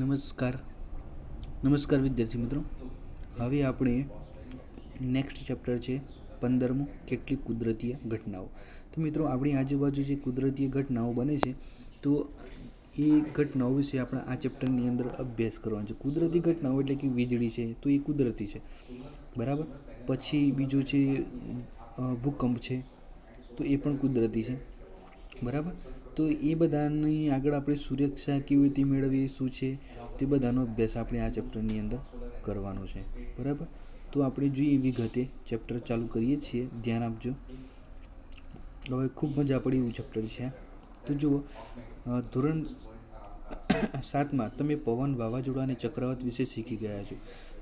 નમસ્કાર. નમસ્કાર વિદ્યાર્થી મિત્રો. હવે આપણે નેક્સ્ટ ચેપ્ટર છે પંદરમું કેટલીક કુદરતીય ઘટનાઓ. તો મિત્રો, આપણી આજુબાજુ જે કુદરતીય ઘટનાઓ બને છે, તો એ ઘટનાઓ વિશે આપણે આ ચેપ્ટરની અંદર અભ્યાસ કરવાનો છે. કુદરતી ઘટનાઓ એટલે કે વીજળી છે, તો એ કુદરતી છે. બરાબર? પછી બીજું છે ભૂકંપ છે, તો એ પણ કુદરતી છે. બરાબર? તો એ બધાની આગળ આપણે સુરક્ષા કેવી રીતે મેળવવી શું છે, તે બધાનો અભ્યાસ આપણે આ ચેપ્ટરની અંદર કરવાનો છે. બરાબર? તો આપણે જોઈએ વિગતે ચેપ્ટર ચાલુ કરીએ છીએ, ધ્યાન આપજો. હવે ખૂબ મજા પડી એવું ચેપ્ટર છે. તો જુઓ ધોરણ સાતમાં તમે પવન, વાવાઝોડા અને ચક્રવાત વિશે શીખી ગયા છો.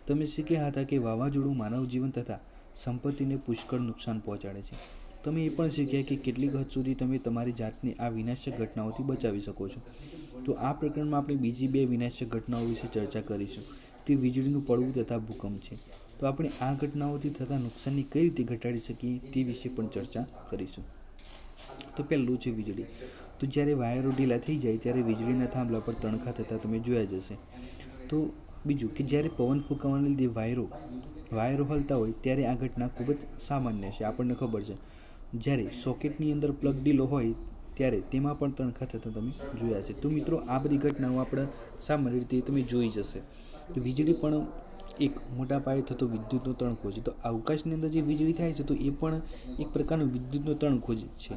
તમે શીખ્યા હતા કે વાવાઝોડું માનવ જીવન તથા સંપત્તિને પુષ્કળ નુકસાન પહોંચાડે છે. તમે એ પણ શીખ્યા કે કેટલીક હદ સુધી તમે તમારી જાતને આ વિનાશક ઘટનાઓથી બચાવી શકો છો. તો આ પ્રકરણમાં આપણે બીજી બે વિનાશક ઘટનાઓ વિશે ચર્ચા કરીશું. તે વીજળીનું પડવું તથા ભૂકંપ છે. તો આપણે આ ઘટનાઓથી થતા નુકસાનની કઈ રીતે ઘટાડી શકીએ તે વિશે પણ ચર્ચા કરીશું. તો પહેલું છે વીજળી. તો જ્યારે વાયરો ઢીલા થઈ જાય ત્યારે વીજળીના થાંભલા પર તણખા થતાં તમે જોયા જશે તો બીજું કે જ્યારે પવન ફૂંકાવાને લીધે વાયરો વાયરો હલતા હોય ત્યારે આ ઘટના ખૂબ જ સામાન્ય છે, આપણને ખબર છે. જ્યારે સોકેટની અંદર પ્લગ ડીલો હોય ત્યારે તેમાં પણ તણખા થતા તમે જોયા છે. તો મિત્રો, આ બધી ઘટનાઓ આપણે સામાન્ય રીતે તમે જોઈ જશે. વીજળી પણ એક મોટા પાયે થતો વિદ્યુતનો તણખો છે. તો અવકાશની અંદર જે વીજળી થાય છે, તો એ પણ એક પ્રકારનો વિદ્યુતનો તણખો જ છે.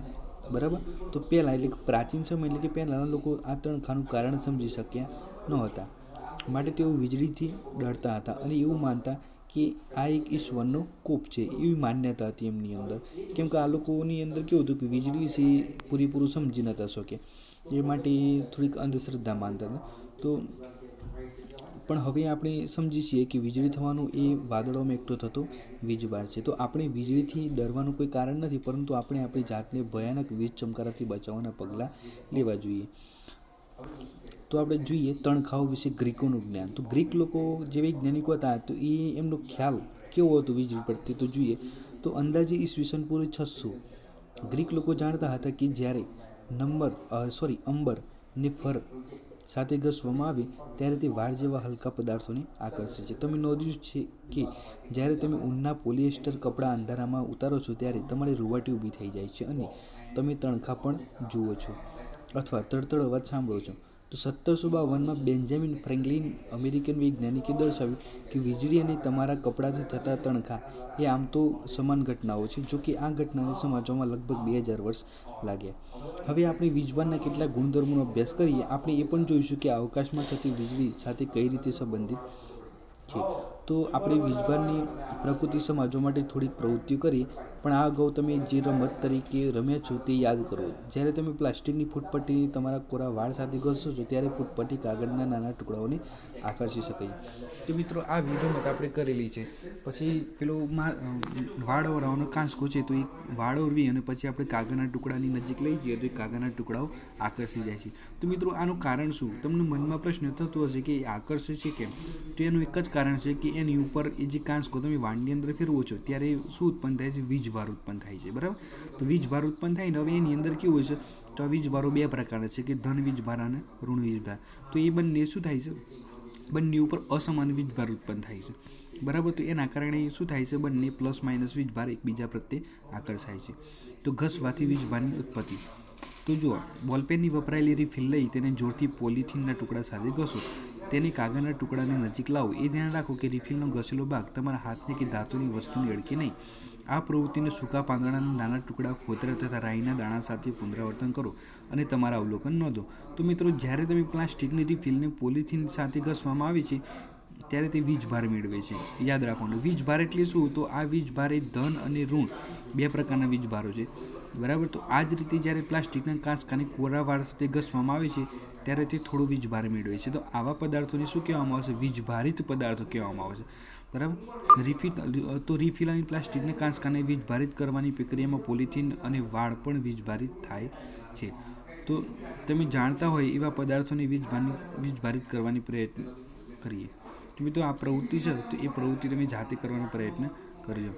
બરાબર? તો પહેલાં એટલે કે પ્રાચીન સમય એટલે કે પહેલાંના લોકો આ તણખાનું કારણ સમજી શક્યા ન હતા માટે તેઓ વીજળીથી ડરતા હતા અને એવું માનતા કે આ એક ઈશ્વરનો કોપ છે એવી માન્યતા હતી એમની અંદર. કેમ કે આ લોકોની અંદર કેવું હતું કે વીજળી વિશે પૂરેપૂરું સમજી નતા શકે. એ માટે થોડીક અંધશ્રદ્ધા માનતા હતા. તો પણ હવે આપણે સમજી છીએ કે વીજળી થવાનું એ વાદળોમાં એકઠો થતો વીજબાર છે. તો આપણે વીજળીથી ડરવાનું કોઈ કારણ નથી, પરંતુ આપણે આપણી જાતને ભયાનક વીજ ચમકારાથી બચાવવાના પગલાં લેવા જોઈએ. તો આપણે જોઈએ તણખાઓ વિશે ગ્રીકોનું જ્ઞાન. તો ગ્રીક લોકો જે વૈજ્ઞાનિકો હતા, તો એ એમનો ખ્યાલ કેવો હતો વીજળી પડતી તો જોઈએ, તો અંદાજે ઈસવીસન પૂર્વે છસો. ગ્રીક લોકો જાણતા હતા કે જ્યારે નંબર સોરી, અંબર ને ફર સાથે ઘસવામાં આવે, ત્યારે તે વાળ જેવા હલકા પદાર્થોને આકર્ષે છે. તમે નોંધ્યું છે કે જ્યારે તમે ઊનના પોલિએસ્ટર કપડાં અંધારામાં ઉતારો છો, ત્યારે તમારી રૂવાટી ઊભી થઈ જાય છે અને તમે તણખા પણ જુઓ છો અથવા તડતડ અવાજ સાંભળો છો. તો સત્તરસો બાવનમાં બેન્જામિન ફ્રેન્કલિન અમેરિકન વૈજ્ઞાનિકે દર્શાવ્યું કે વીજળી અને તમારા કપડાથી થતા તણખા એ આમ તો સમાન ઘટનાઓ છે જો કે આ ઘટનાને સમજવામાં લગભગ બે હજાર વર્ષ લાગ્યા. હવે આપણે વીજવાનના કેટલાક ગુણધર્મોનો અભ્યાસ કરીએ. આપણે એ પણ જોઈશું કે અવકાશમાં થતી વીજળી સાથે કઈ રીતે સંબંધિત છે. તો આપણે વીજભારની પ્રકૃતિ સમાજો માટે થોડીક પ્રવૃત્તિઓ કરીએ. પણ આ અગાઉ તમે જે રમત તરીકે રમ્યા છો તે યાદ કરો. જ્યારે તમે પ્લાસ્ટિકની ફૂટપટ્ટીની તમારા કોરા વાળ સાથે ઘસો છો, ત્યારે ફૂટપટ્ટી કાગળના નાના ટુકડાઓને આકર્ષી શકે. તો મિત્રો, આ રમત આપણે કરેલી છે. પછી પેલો વાળ ઓરવાનો કાંસકો છે તો એ વાળ ઓરવી અને પછી આપણે કાગળના ટુકડાની નજીક લઈ જઈએ તો એ કાગળના ટુકડાઓ આકર્ષી જાય છે. તો મિત્રો, આનું કારણ શું? તમને મનમાં પ્રશ્ન થતો હશે કે એ આકર્ષે છે કેમ? તો એનું એક જ કારણ છે કે એની ઉપર એ જે કાંસકો તમે વાળની અંદર ફેરવો છો, ત્યારે શું ઉત્પન્ન થાય છે? વીજભાર ઉત્પન્ન થાય છે, બરાબર? તો વીજભાર ઉત્પન્ન થાય ને હવે એની અંદર કેવું હોય છે તો આ વીજભારો બે પ્રકારના છે, કે ધન વીજભાર અને ઋણ વીજભાર. તો એ બંને શું થાય છે? બંને ઉપર અસમાન વીજભાર ઉત્પન્ન થાય છે, બરાબર? તો એના કારણે શું થાય છે? બંને પ્લસ માઇનસ વીજભાર એકબીજા પ્રત્યે આકર્ષાય છે. તો ઘસવાથી વીજભારની ઉત્પત્તિ. તો જુઓ, બોલપેનની વપરાયેલી રિફિલ લઈ તેને જોરથી પોલિથીનના ટુકડા સાથે ઘસો. તેને કાગળના ટુકડાની નજીક લાવો. એ ધ્યાન રાખો કે રિફિલનો ઘસેલો ભાગ તમારા હાથને કે ધાતુની વસ્તુની અડકે નહીં. આ પ્રવૃત્તિને સૂકા પાંદડાના નાના ટુકડા ફોતરા તથા રાઈના દાણા સાથે પુનરાવર્તન કરો અને તમારા અવલોકન નોંધો. તો મિત્રો, જ્યારે તમે પ્લાસ્ટિકની રિફિલને પોલિથીન સાથે ઘસવામાં આવે છે, ત્યારે તે વીજભાર મેળવે છે. યાદ રાખવાનું, વીજભાર એટલે શું? તો આ વીજભાર એ ધન અને ઋણ, બે પ્રકારના વીજભારો છે. બરાબર? તો આ જ રીતે જ્યારે પ્લાસ્ટિકના કાંસકાને કોરા વાળ સાથે ઘસવામાં આવે છે, ત્યારે તે થોડો વીજભાર મેળવે છે. તો આવા પદાર્થોને શું કહેવામાં આવશે વીજભારિત પદાર્થો કહેવામાં આવે છે. બરાબર? રિફિલ, તો રિફિલ અને પ્લાસ્ટિકને કાંસકાને વીજભારિત કરવાની પ્રક્રિયામાં પોલિથીન અને વાળ પણ વીજભારિત થાય છે. તો તમે જાણતા હોય એવા પદાર્થોને વીજભારની વીજભારિત કરવાની પ્રયત્ન કરીએ. તો મિત્રો, આ પ્રવૃત્તિ છે, તો એ પ્રવૃત્તિ તમે જાતે કરવાનો પ્રયત્ન કરજો.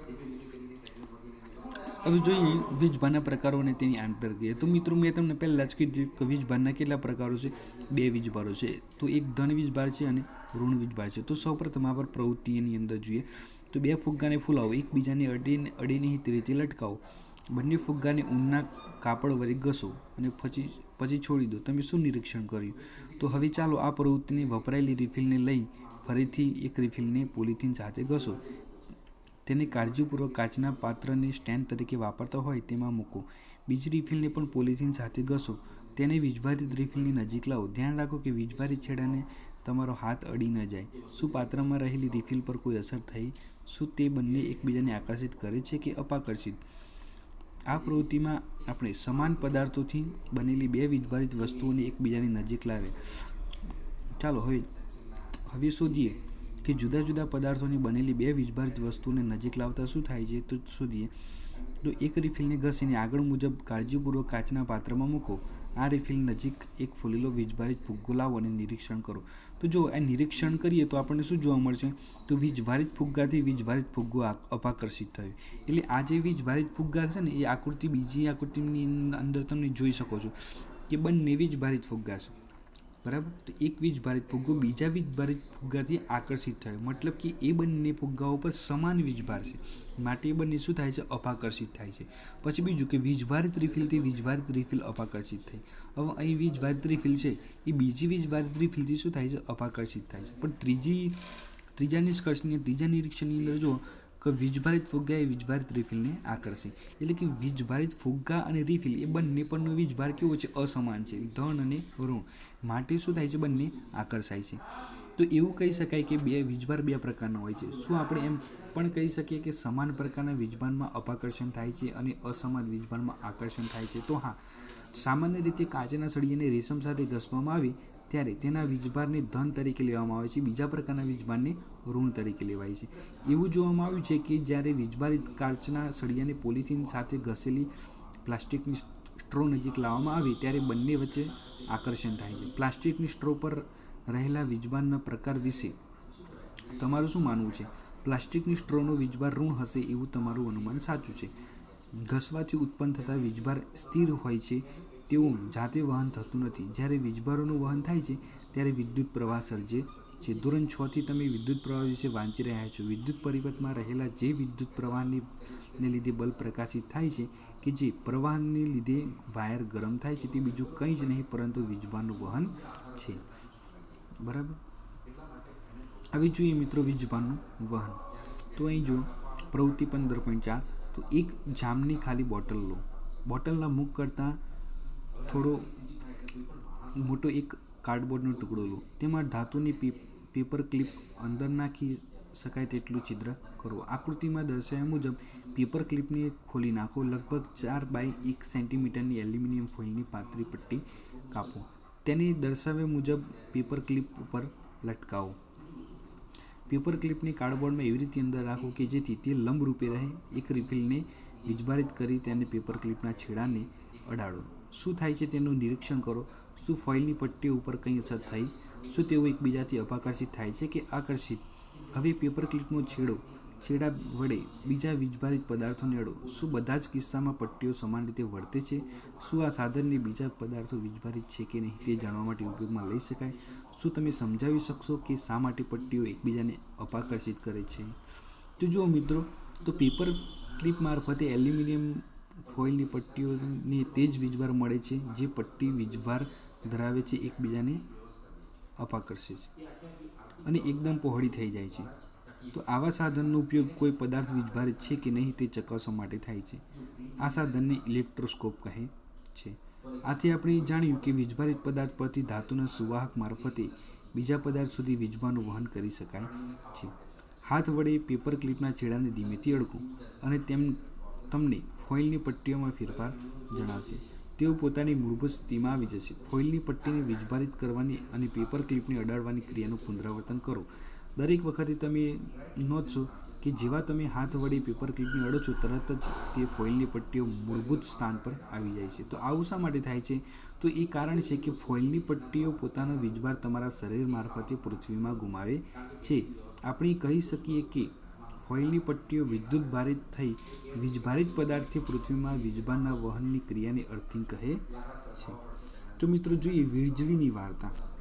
હવે જોઈએ વીજભારના પ્રકારો અને તેની આંતરક્રિયા. તો મિત્રો, મેં તમને પહેલાં જ કીધું કે વીજભારના કેટલા પ્રકારો છે? બે વીજભારો છે. તો એક ધન વીજભાર છે અને ઋણ વીજભાર છે. તો સૌપ્રથમ આપણે પ્રવૃત્તિની અંદર જોઈએ તો બે ફુગ્ગાને ફૂલાવો. એકબીજાને અડીને અડીને રીતે લટકાવો. બંને ફુગ્ગાને ઊનના કાપડ વડે ઘસો અને પછી પછી છોડી દો. તમે શું નિરીક્ષણ કર્યું? તો હવે ચાલો આ પ્રવૃત્તિને વપરાયેલી રિફિલને લઈ ફરીથી એક રિફિલને પોલિથીન સાથે ઘસો. તેને કાળજીપૂર્વક કાચના પાત્રને સ્ટેન્ડ તરીકે વાપરતા હોય તેમાં મૂકો. બીજી રિફિલને પણ પોલિથીન સાથે ઘસો. તેને વીજભારિત રિફિલની નજીક લાવો. ધ્યાન રાખો કે વીજભારિત છેડાને તમારો હાથ અડી ન જાય. શું પાત્રમાં રહેલી રિફિલ પર કોઈ અસર થઈ? શું તે બંને એકબીજાને આકર્ષિત કરે છે કે અપાકર્ષિત? આ પ્રવૃત્તિમાં આપણે સમાન પદાર્થોથી બનેલી બે વિધભારિત વસ્તુઓને એકબીજાની નજીક લાવે. ચાલો હવે હવે શોધીએ કે જુદા જુદા પદાર્થોની બનેલી બે વીજભારિત વસ્તુઓને નજીક લાવતા શું થાય છે? તો શોધીએ. તો એક રિફિલને ઘસીને આગળ મુજબ કાળજીપૂર્વક કાચના પાત્રમાં મૂકો. આ રિફિલ નજીક એક ફૂલેલો વીજભારિત ફુગ્ગો લાવો અને નિરીક્ષણ કરો. તો જો આ નિરીક્ષણ કરીએ તો આપણને શું જોવા મળશે? તો વીજભારિત ફુગ્ગાથી વીજભારિત ફુગ્ગો અપાકર્ષિત થયો. એટલે આ જે વીજભારિત ફુગ્ગા છે ને, એ આકૃતિ બીજી આકૃતિની અંદર તમે જોઈ શકો છો કે બંને વીજભારિત ફુગ્ગા છે. બરાબર? તો એક વીજભારિત ફુગ્ગો બીજા વીજભારિત ફુગ્ગાથી આકર્ષિત થયો. મતલબ કે એ બંને ફુગ્ગાઓ પર સમાન વીજભાર છે. માટે બંને શું થાય છે? અપાકર્ષિત થાય છે. પછી બીજું કે વીજભારિત રિફિલથી વીજભારિત રિફિલ અપાકર્ષિત થઈ. હવે અહીં વીજભારિત રિફિલ છે. એ બીજી વીજભારિત રિફિલથી શું થાય છે? અપાકર્ષિત થાય છે. પણ ત્રીજી, ત્રીજા નિષ્કર્ષની, ત્રીજા નિરીક્ષણની અંદર જો કે વીજભારિત ફુગ્ગા એ વીજભારિત રિફિલને આકર્ષે. એટલે કે વીજભારિત ફુગ્ગા અને રિફિલ એ બંને પરનો વીજભાર કેવો છે? અસમાન છે. ધન અને ઋણ. માટે શું થાય છે? બંને આકર્ષાય છે. તો એવું કહી શકાય કે બે વીજભાર બે પ્રકારના હોય છે. શું આપણે એમ પણ કહી શકીએ કે સમાન પ્રકારના વીજભારમાં અપાકર્ષણ થાય છે અને અસમાન વીજભારમાં આકર્ષણ થાય છે? તો હા, સામાન્ય રીતે કાચના સળિયાને રેશમ સાથે ઘસવામાં આવે ત્યારે તેના વીજભારને ધન તરીકે લેવામાં આવે છે. બીજા પ્રકારના વીજભારને ઋણ તરીકે લેવાય છે. એવું જોવામાં આવ્યું છે કે જ્યારે વીજભાર કાચના સળિયાને પોલિથીન સાથે ઘસેલી પ્લાસ્ટિકની સ્ટ્રો નજીક લાવવામાં આવે ત્યારે બંને વચ્ચે આકર્ષણ થાય છે. પ્લાસ્ટિકની સ્ટ્રો પર રહેલા વીજભારના પ્રકાર વિશે તમારું શું માનવું છે? પ્લાસ્ટિકની સ્ટ્રોનો વીજભાર ઋણ હશે એવું તમારું અનુમાન સાચું છે. ઘસવાથી ઉત્પન્ન થતા વીજભાર સ્થિર હોય છે તેવું જાતે વહન થતું નથી. જ્યારે વીજભારોનું વહન થાય છે, ત્યારે વિદ્યુત પ્રવાહ સર્જે છે. ધોરણ છથી તમે વિદ્યુત પ્રવાહ વિશે વાંચી રહ્યા છો. વિદ્યુત પરિપથમાં રહેલા જે વિદ્યુત પ્રવાહની, ને લીધે બલ્બ પ્રકાશિત થાય છે કે જે પ્રવાહને લીધે વાયર ગરમ થાય છે તે બીજું કંઈ જ નહીં, પરંતુ વીજભારનું વહન છે. બરાબર? આવી જોઈએ મિત્રો વીજભારનું વહન. તો અહીં જો પ્રવૃત્તિ પંદર પોઈન્ટ ચાર. તો એક જામની ખાલી બોટલ લો. બોટલના મુખ કરતાં થોડો મોટો એક કાર્ડબોર્ડનો ટુકડો લો. તેમાં ધાતુની પેપર ક્લિપ અંદર નાખી શકાય તેટલું છિદ્ર કરો. આકૃતિમાં દર્શાવ્યા મુજબ, પેપર ક્લિપને ખોલી નાખો. લગભગ ચાર બાય એક સેન્ટીમીટરની એલ્યુમિનિયમ ફોઇલની પાતળી પટ્ટી કાપો. તેને દર્શાવ્યા મુજબ પેપર ક્લિપ ઉપર લટકાવો. પેપર ક્લિપને કાર્ડબોર્ડમાં એવી રીતે અંદર રાખો કે જેથી તે લંબરૂપે રહે, એક રિફિલને વિજભારિત કરી તેને પેપર ક્લિપના છેડાને અડાડો. શું થાય છે તેનું નિરીક્ષણ કરો. શું ફોઇલની પટ્ટીઓ ઉપર કંઈ અસર થઈ? શું તેઓ એકબીજાથી અપાકર્ષિત થાય છે કે આકર્ષિત? હવે પેપર ક્લિપનો છેડો છેડા વડે બીજા વીજભારિત પદાર્થોને અડો શું બધા જ કિસ્સામાં પટ્ટીઓ સમાન રીતે વર્તે છે? શું આ સાધનને બીજા પદાર્થો વીજભારિત છે કે નહીં તે જાણવા માટે ઉપયોગમાં લઈ શકાય? શું તમે સમજાવી શકશો કે શા માટે પટ્ટીઓ એકબીજાને અપાકર્ષિત કરે છે? તો જુઓ મિત્રો, તો પેપર ક્લિપ મારફતે એલ્યુમિનિયમ ફોઇલની પટ્ટીઓને તે જ વીજભાર મળે છે, જે પટ્ટી વીજભાર ધરાવે છે, એકબીજાને અપાકર્ષે છે અને એકદમ પહોળી થઈ જાય છે. તો આવા સાધનનો ઉપયોગ કોઈ પદાર્થ વીજભારિત છે કે નહીં તે ચકાસવા માટે થાય છે. આ સાધનને ઇલેક્ટ્રોસ્કોપ કહે છે. આથી આપણે જાણ્યું કે વીજભારિત પદાર્થ પરથી ધાતુના સુવાહક મારફતે બીજા પદાર્થ સુધી વીજભારનું વહન કરી શકાય છે. હાથ વડે પેપર ક્લિપના છેડાને ધીમેથી અડકો અને તેમ, તમને ફોઇલની પટ્ટીઓમાં ફેરફાર જણાશે. તેઓ પોતાની મૂળભૂત સ્થિતિમાં આવી જશે. ફોઇલની પટ્ટીને વીજભારિત કરવાની અને પેપર ક્લિપને અડાડવાની ક્રિયાનું પુનરાવર્તન કરો. દરેક વખતે તમે નોંધશો કે જેવા તમે હાથ વડે પેપર ક્લિપને અડો છો તરત જ તે ફોઇલની પટ્ટીઓ મૂળભૂત સ્થાન પર આવી જાય છે. તો આવું શા માટે થાય છે? તો એ કારણ છે કે ફોઇલની પટ્ટીઓ પોતાનો વીજભાર તમારા શરીર મારફતે પૃથ્વીમાં ગુમાવે છે. આપણે કહી શકીએ કે ફોઇલની પટ્ટીઓ વિદ્યુત ભારિત થઈ વીજભારિત પદાર્થથી પૃથ્વીમાં વીજભારના વહનની ક્રિયાને અર્થિંગ કહે છે. તો મિત્રો, જોઈએ વીજળીની વાર્તા.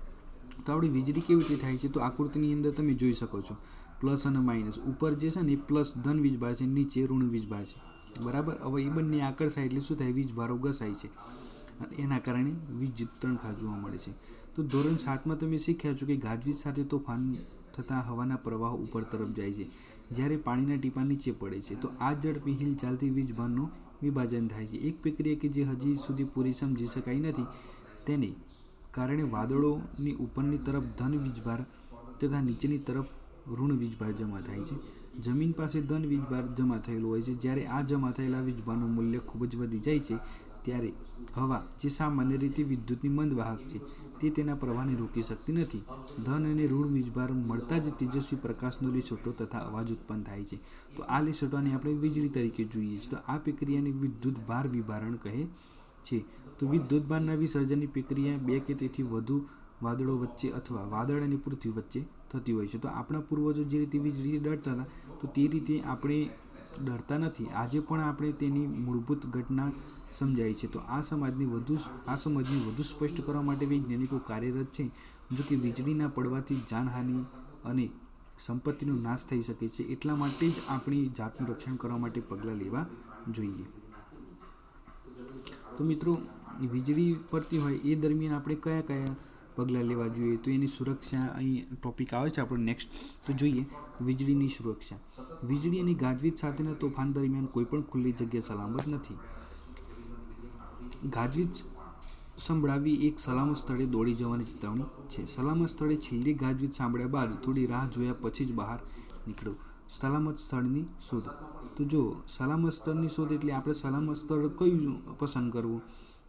તો આપણે વીજળી કેવી રીતે થાય છે તો આકૃતિની અંદર તમે જોઈ શકો છો. પ્લસ અને માઇનસ. ઉપર જે છે ને એ પ્લસ ધન વીજભાર છે, નીચે ઋણ વીજભાર છે. બરાબર? હવે એ બંને આકર્ષાય એટલે શું થાય? વીજભારો ઘસાય છે. અને એના કારણે વીજ તણખા જોવા મળે છે. તો ધોરણ સાતમાં તમે શીખ્યા છો કે ગાજવીજ સાથે તોફાન થતાં હવાના પ્રવાહ ઉપર તરફ જાય છે. જ્યારે પાણીના ટીપા નીચે પડે છે. તો આ ઝડપી હિલ ચાલતી વીજભારનું વિભાજન થાય છે. એક પ્રક્રિયા કે જે હજી સુધી પૂરી સમજી શકાય નથી, તેને કારણે વાદળોની ઉપરની તરફ ધન વીજભાર તથા નીચેની તરફ ઋણ વીજભાર જમા થાય છે. જમીન પાસે ધન વીજભાર જમા થયેલો હોય છે. જ્યારે આ જમા થયેલા વીજભારનું મૂલ્ય ખૂબ જ વધી જાય છે, ત્યારે હવા, જે સામાન્ય રીતે વિદ્યુતની મંદ વાહક છે, તે તેના પ્રવાહને રોકી શકતી નથી. ધન અને ઋણ વીજભાર મળતા જ તેજસ્વી પ્રકાશનો લીસોટો તથા અવાજ ઉત્પન્ન થાય છે. તો આ લીસોટાને આપણે વીજળી તરીકે જોઈએ છીએ તો આ પ્રક્રિયાને વિદ્યુત ભાર વિભારણ કહે છે. તો વિદ્યુત ભારના વિસર્જનની પ્રક્રિયા બે કે તેથી વધુ વાદળો વચ્ચે અથવા વાદળ અને પૃથ્વી વચ્ચે થતી હોય છે. તો આપણા પૂર્વજો જે રીતે વીજળી ડરતા હતા, તો તે રીતે આપણે ડરતા નથી. આજે પણ આપણે તેની મૂળભૂત ઘટના સમજાય છે. તો આ સમાજને વધુ આ સમજને વધુ સ્પષ્ટ કરવા માટે વૈજ્ઞાનિકો કાર્યરત છે. જો કે વીજળીના પડવાથી જાનહાનિ અને સંપત્તિનો નાશ થઈ શકે છે. એટલા માટે જ આપણી જાતનું રક્ષણ કરવા માટે પગલાં લેવા જોઈએ. તો મિત્રો વીજળી પડતી હોય એ દરમિયાન આપણે કયા કયા પગલાં લેવા જોઈએ? તો એની સુરક્ષા અહીં ટોપિક આવે છે આપણો નેક્સ્ટ તો જોઈએ વીજળીની સુરક્ષા. વીજળી અને ગાજવીજ સાથેના તોફાન દરમિયાન કોઈ પણ ખુલ્લી જગ્યા સલામત નથી. ગાજવીજ સંભળાવી એક સલામત સ્થળે દોડી જવાની ચેતવણી છે. સલામત સ્થળે છેલ્લી ગાજવીજ સાંભળ્યા બાદ થોડી રાહ જોયા પછી જ બહાર નીકળો. સલામત સ્થળની શોધ. તો જો સલામત સ્થળની શોધ એટલે આપણે સલામત સ્થળ કયું પસંદ કરવું?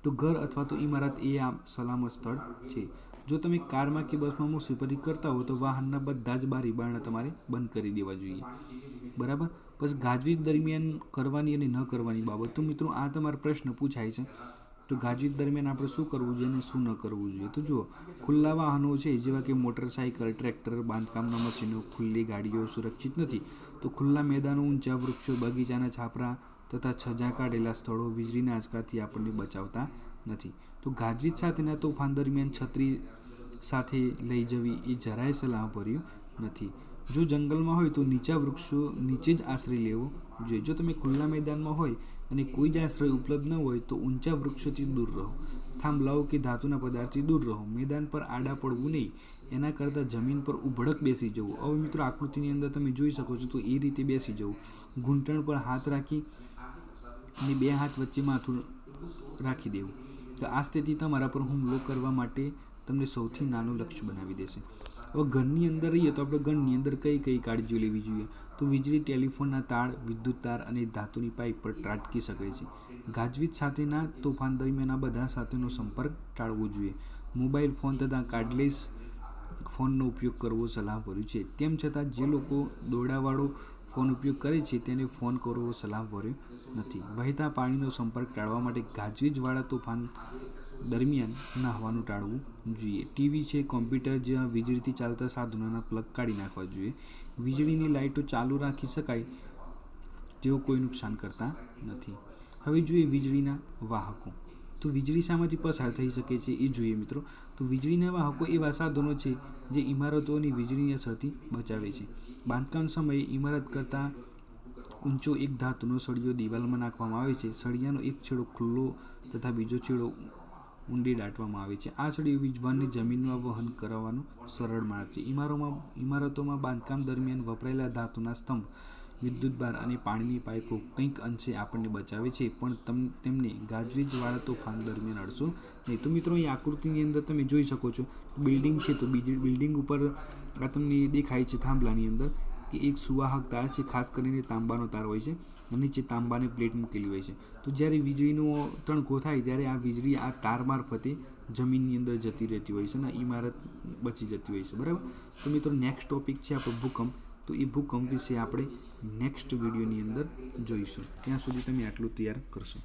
તો ઘર અથવા તો ઇમારત એ આ સલામત સ્થળ છે. જો તમે કારમાં કે બસમાં મુસાફરી કરતા હો તો વાહનના બધા જ બારી બારણા તમારે બંધ કરી દેવા જોઈએ. બરાબર? પછી ગાજવીજ દરમિયાન કરવાની અને ન કરવાની બાબત. તો મિત્રો, આ તમારો પ્રશ્ન પૂછાય છે. તો ગાજવીજ દરમિયાન આપણે શું કરવું જોઈએ અને શું ન કરવું જોઈએ? તો જુઓ, ખુલ્લા વાહનો છે, જેવા કે મોટરસાઇકલ ટ્રેક્ટર, બાંધકામના મશીનો, ખુલ્લી ગાડીઓ સુરક્ષિત નથી. તો ખુલ્લા મેદાનો, ઊંચા વૃક્ષો, બગીચાના છાપરા તથા છજા કાઢેલા સ્થળો વીજળીના આંચકાથી આપણને બચાવતા નથી. તો ગાજવીજ સાથેના તોફાન દરમિયાન છત્રી સાથે લઈ જવી એ જરાય સલાહભર્યું નથી. જો જંગલમાં હોય તો નીચા વૃક્ષો નીચે જ આશ્રય લેવો જોઈએ. જો તમે ખુલ્લા મેદાનમાં હોય અને કોઈ જ આશ્રય ઉપલબ્ધ ન હોય તો ઊંચા વૃક્ષોથી દૂર રહો. થાંભલાઓ કે ધાતુના પદાર્થથી દૂર રહો. મેદાન પર આડા પડવું નહીં. એના કરતાં જમીન પર ઉભડક બેસી જવું. હવે મિત્રો, આકૃતિની અંદર તમે જોઈ શકો છો તો એ રીતે બેસી જવું. ઘૂંટણ પર હાથ રાખી અને બે હાથ વચ્ચે માથું રાખી દેવું. તો આ સ્થિતિ તમારા પર હુમલો કરવા માટે તમને સૌથી નાનું લક્ષ્ય બનાવી દેશે. હવે ઘરની અંદર રહીએ તો આપણે ઘરની અંદર કઈ કઈ કાળજીઓ લેવી જોઈએ? તો વીજળી, ટેલિફોનના તાર, વિદ્યુત તાર અને ધાતુની પાઇપ પર ત્રાટકી શકે છે. ગાજવીજ સાથેના તોફાન દરમિયાન આ બધા સાથેનો સંપર્ક ટાળવો જોઈએ. મોબાઈલ ફોન તથા કાર્ડલેસ ફોનનો ઉપયોગ કરવો સલાહભર્યું છે. તેમ છતાં જે લોકો દોરડાવાળો ફોન ઉપયોગ કરે છે તેને ફોન કરવો સલાહભર્યો નથી. વહેતા પાણીનો સંપર્ક ટાળવા માટે ગાજવીજવાળા તોફાન દરમિયાન નહાવાનું ટાળવું જોઈએ. ટીવી છે, કોમ્પ્યુટર જેવા વીજળીથી ચાલતા સાધનોના પ્લગ કાઢી નાખવા જોઈએ. વીજળીની લાઇટો ચાલુ રાખી શકાય તેઓ કોઈ નુકસાન કરતા નથી. હવે જોઈએ વીજળીના વાહકો. તો વીજળી શામાંથી પસાર થઈ શકે છે એ જોઈએ મિત્રો. તો વીજળીના વાહકો એવા સાધનો છે જે ઇમારતોની વીજળીની અસરથી બચાવે છે. બાંધકામ સમયે ઇમારત કરતાં ઊંચો એક ધાતુનો સળિયો દિવાલમાં નાખવામાં આવે છે. સળિયાનો એક છેડો ખુલ્લો તથા બીજો છેડો ઊંડી દાટવામાં આવે છે. આ સળિયો વીજભારની જમીનમાં વહન કરાવવાનો સરળ માર્ગ છે. ઇમારોમાં, ઇમારતોમાં બાંધકામ દરમિયાન વપરાયેલા ધાતુના સ્તંભ વિદ્યુત બાર અને પાણીની પાઇપો કંઈક અંશે આપણને બચાવે છે, પણ તમ, તેમને ગાજવીજવાળા તોફાન દરમિયાન અડશો નહીં. તો મિત્રો, અહીં આકૃતિની અંદર તમે જોઈ શકો છો બિલ્ડિંગ છે તો બીજી બિલ્ડિંગ ઉપર આ તમને દેખાય છે થાંભલાની અંદર કે એક સુવાહક તાર છે, ખાસ કરીને તાંબાનો તાર હોય છે અને નીચે તાંબાની પ્લેટ મૂકેલી હોય છે. તો જ્યારે વીજળીનો તણકો થાય ત્યારે આ વીજળી આ તાર મારફતે જમીનની અંદર જતી રહેતી હોય છે અને ઇમારત બચી જતી હોય છે. બરાબર? તો મિત્રો નેક્સ્ટ ટોપિક છે આપણો ભૂકંપ. તો એ ભૂકંપ વિશે આપણે નેક્સ્ટ વિડીયોની અંદર જોઈશું. ત્યાં સુધી તમે આટલું તૈયાર કરશો.